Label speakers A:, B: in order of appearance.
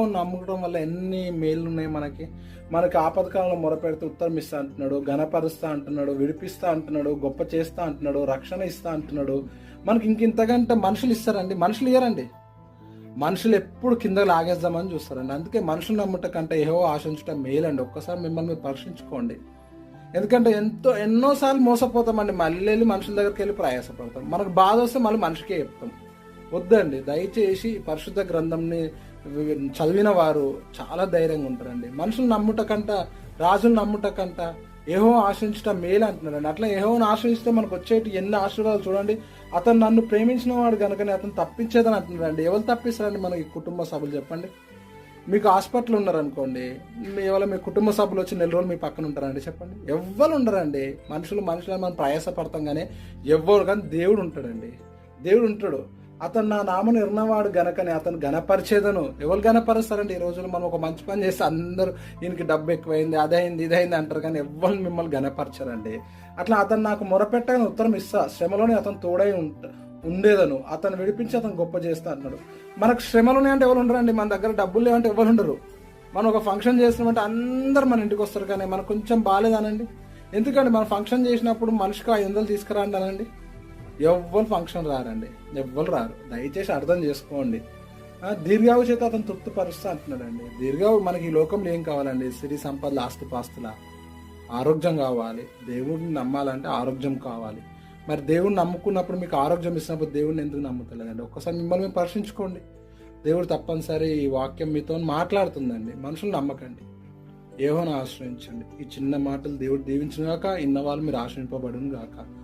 A: నమ్ముకోవడం వల్ల ఎన్ని మేలు ఉన్నాయి మనకి? మనకి ఆపదకాలంలో మొరపెడితే ఉత్తరం ఇస్తా అంటున్నాడు ఘనపరుస్తా అంటున్నాడు విడిపిస్తా అంటున్నాడు గొప్ప చేస్తా అంటున్నాడు రక్షణ ఇస్తా అంటున్నాడు. మనకి ఇంక ఇంతకంటే మనుషులు ఇస్తారండి. మనుషులు ఇయ్యరండి. మనుషులు ఎప్పుడు కింద లాగేద్దామని చూస్తారండి. అందుకే మనుషులు నమ్ముట కంటే ఏవో ఆశించటం మేలండి ఒక్కసారి మిమ్మల్ని మీరు పరీక్షించుకోండి. ఎందుకంటే ఎంతో ఎన్నోసార్లు మోసపోతామండి. మళ్ళీ వెళ్ళి మనుషుల దగ్గరికి వెళ్ళి ప్రయాసపడతాం. మనకు బాధ వస్తే మళ్ళీ మనిషికే చెప్తాం. వద్దండి. దయచేసి పరిశుద్ధ గ్రంథంని చదివిన వారు చాలా ధైర్యంగా ఉంటారండి. మనుషులు నమ్ముట కంట రాజులు నమ్ముట కంట ఏహో ఆశ్రయించడం మేలు అంటున్నారండి. అట్లా ఏహోని ఆశ్రయిస్తే మనకు వచ్చేటి ఎన్ని ఆశీర్వాదాలు చూడండి. అతను నన్ను ప్రేమించిన వాడు కనుకనే అతను తప్పించేదని అంటున్నారండి ఎవరు తప్పిస్తారండి మనకి కుటుంబ సభ్యులు చెప్పండి. మీకు హాస్పిటల్ ఉన్నారనుకోండి మీ ఎవరో మీ కుటుంబ సభ్యులు వచ్చి నెల రోజులు మీ పక్కన ఉంటారండి. చెప్పండి. ఎవ్వరు ఉండరండి. మనుషులు మనుషులు మనం ప్రయాసపడతాం కానీ ఎవ్వరు కానీ దేవుడు ఉంటాడండి. దేవుడు ఉంటాడు. అతను నా నామను ఎరినవాడు గనకని అతను గణపరిచేదను ఎవరు గణపరుస్తారండి ఈ రోజుల్లో మనం ఒక మంచి పని చేస్తే అందరూ ఈయనకి డబ్బు ఎక్కువైంది అదైంది ఇదైంది అంటారు కానీ ఎవ్వరు మిమ్మల్ని గణపరచరండి అట్లా అతను నాకు మొరపెట్టగానే ఉత్తరం ఇస్తా. శ్రమలోనే అతను తోడై ఉంట ఉండేదను. అతను విడిపించి అతను గొప్ప చేస్తా అన్నాడు మనకు శ్రమలోనే అంటే ఎవరు ఉండరండి? మన దగ్గర డబ్బులు లేవంటే ఎవరు ఉండరు. మనం ఒక ఫంక్షన్ చేస్తున్నామంటే అందరు మన ఇంటికి వస్తారు కానీ మనకు కొంచెం బాగాలేదనండి? ఎందుకంటే మనం ఫంక్షన్ చేసినప్పుడు మనిషికి ఐదు వందలు తీసుకురాండి అనండి ఎవ్వరు ఫంక్షన్ రారండి. ఎవ్వరు రారు. దయచేసి అర్థం చేసుకోండి. దీర్ఘావు చేత అతను తృప్తిపరుస్తా అంటున్నాడండి. దీర్ఘావు మనకి ఈ లోకంలో ఏం కావాలండి? సిరి సంపదలు ఆస్తిపాస్తుల. ఆరోగ్యం కావాలి. దేవుడిని నమ్మాలంటే ఆరోగ్యం కావాలి. మరి దేవుడిని నమ్ముకున్నప్పుడు మీకు ఆరోగ్యం ఇచ్చినప్పుడు దేవుడిని ఎందుకు నమ్ముతలేదండి? ఒక్కసారి మిమ్మల్ని మేము పరీక్షించుకోండి దేవుడు తప్పనిసరి ఈ వాక్యం మీతో మాట్లాడుతుందండి. మనుషులు నమ్మకండి. ఏవోని ఆశ్రయించండి. ఈ చిన్న మాటలు దేవుడు దీవించిన గాక ఇన్న వాళ్ళు మీరు ఆశ్రయింపబడును గాక